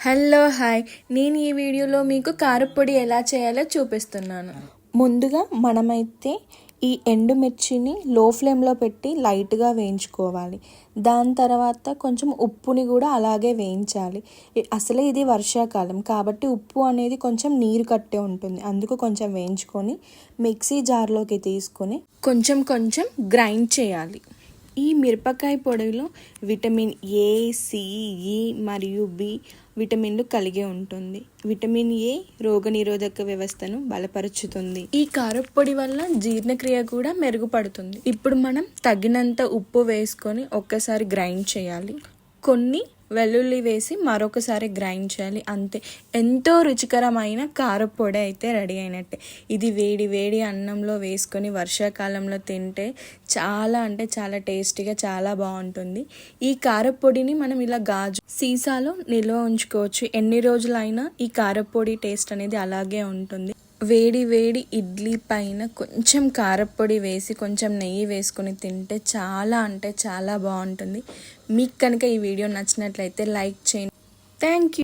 Hello hi. నేను ఈ వీడియోలో మీకు కారపొడి ఎలా చేయాలో చూపిస్తున్నాను. ముందుగా మనమైతే ఈ ఎండుమిర్చిని లో ఫ్లేమ్లో పెట్టి లైట్గా వేయించుకోవాలి. దాని తర్వాత కొంచెం ఉప్పుని కూడా అలాగే వేయించాలి. అసలే ఇది వర్షాకాలం కాబట్టి ఉప్పు అనేది కొంచెం నీరు కట్టే ఉంటుంది. అందుకు కొంచెం వేయించుకొని మిక్సీ జార్లోకి తీసుకొని కొంచెం కొంచెం గ్రైండ్ చేయాలి. ఈ మిరపకాయ పొడిలో విటమిన్ ఏ సిఇ ఈ మరియు బి విటమిన్లు కలిగి ఉంటుంది. విటమిన్ ఏ రోగనిరోధక వ్యవస్థను బలపరుచుతుంది. ఈ కారపొడి వల్ల జీర్ణక్రియ కూడా మెరుగుపడుతుంది. ఇప్పుడు మనం తగినంత ఉప్పు వేసుకొని ఒక్కసారి గ్రైండ్ చేయాలి. కొన్ని వెల్లుల్లి వేసి మరొకసారి గ్రైండ్ చేయాలి అంతే. ఎంతో రుచికరమైన కారపొడి అయితే రెడీ అయినట్టే. ఇది వేడి వేడి అన్నంలో వేసుకొని వర్షాకాలంలో తింటే చాలా అంటే చాలా టేస్టీగా చాలా బాగుంటుంది. ఈ కారపొడిని మనం ఇలా గాజు సీసాలో నిల్వ ఉంచుకోవచ్చు. ఎన్ని రోజులైనా ఈ కారపొడి టేస్ట్ అనేది అలాగే ఉంటుంది. వేడి వేడి ఇడ్లీ పైన కొంచెం కారపొడి వేసి కొంచెం నెయ్యి వేసుకొని తింటే చాలా అంటే చాలా బాగుంటుంది. మీకు కనుక ఈ వీడియో నచ్చినట్లయితే లైక్ చేయండి. Thank you